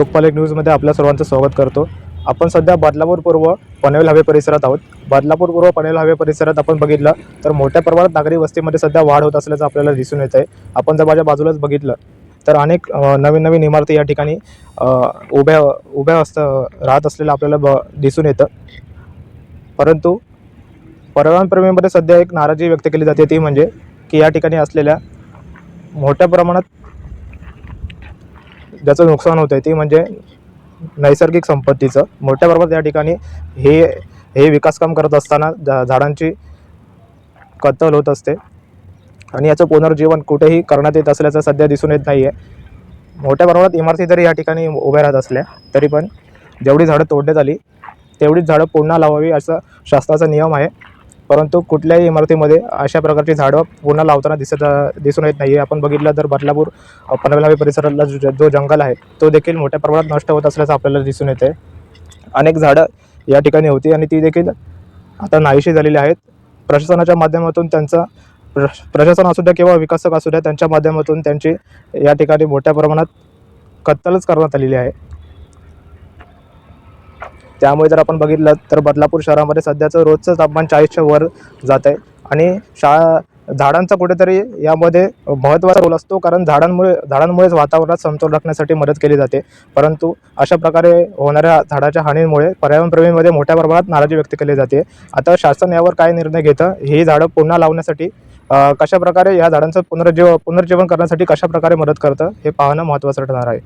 लोकपाल न्यूजमध्ये आपल्या सर्वांचं स्वागत करतो. आपण सध्या बदलापूर पूर्व पनवेल हवे परिसरात आहोत. बदलापूर पूर्व पनवेल हवे परिसरात आपण बघितलं तर मोठ्या प्रमाणात नागरी वस्तीमध्ये सध्या वाढ होत असल्याचं आपल्याला दिसून येत आहे आपण जर माझ्या बाजूलाच बघितलं तर अनेक नवीन नवीन इमारती या ठिकाणी उभ्या उभ्या असत राहत असलेलं आपल्याला ब दिसून येतं. परंतु पर्यावरणप्रेमीमध्ये सध्या एक नाराजी व्यक्त केली जाते ती म्हणजे की या ठिकाणी असलेल्या मोठ्या प्रमाणात ज्याचं नुकसान होतं आहे ती म्हणजे नैसर्गिक संपत्तीचं. मोठ्या प्रमाणात या ठिकाणी हे हे विकासकाम करत असताना झा झाडांची कत्तल होत असते. आणि याचं पुनर्जीवन कुठेही करण्यात येत असल्याचं सध्या दिसून येत नाही आहे मोठ्या प्रमाणात इमारती जरी या ठिकाणी उभ्या राहत असल्या तरी पण जेवढी झाडं तोडण्यात आली तेवढीच झाडं पुन्हा लावावी असा शासनाचा नियम आहे. परंतु कुठल्याही इमारतीमध्ये अशा प्रकारची झाडं पुन्हा लावताना दिसत दिसून येत नाही आहे आपण बघितलं तर बदलापूर अ, परिसराला परिसरातला जो जंगल आहे तो देखील मोठ्या प्रमाणात नष्ट होत असल्याचं आपल्याला दिसून येते. अनेक झाडं या ठिकाणी होती आणि ती देखील आता नाहीशी झालेली आहेत. प्रशासनाच्या माध्यमातून त्यांचा प्रशासन असू द्या किंवा विकासक असू द्या त्यांच्या माध्यमातून त्यांची या ठिकाणी मोठ्या प्रमाणात कत्तलच करण्यात आलेली आहे. त्यामुळे जर आपण बघितलं तर बदलापूर शहरामध्ये सध्याचं रोजचं तापमान चाळीसच्या वर जात आहे. आणि शाळा झाडांचा कुठेतरी यामध्ये महत्त्वाचा रोल असतो कारण झाडांमुळे झाडांमुळेच वातावरणात समतोल राखण्यासाठी मदत केली जाते. परंतु अशा प्रकारे होणाऱ्या झाडाच्या हानीमुळे पर्यावरणप्रेमीमध्ये मोठ्या प्रमाणात नाराजी व्यक्त केली जाते. आता शासन यावर काय निर्णय घेतं? ही झाडं पुन्हा लावण्यासाठी कशाप्रकारे या झाडांचं पुनर्जीव पुनर्जीवन करण्यासाठी कशाप्रकारे मदत करतं? हे पाहणं महत्त्वाचं ठरणार आहे.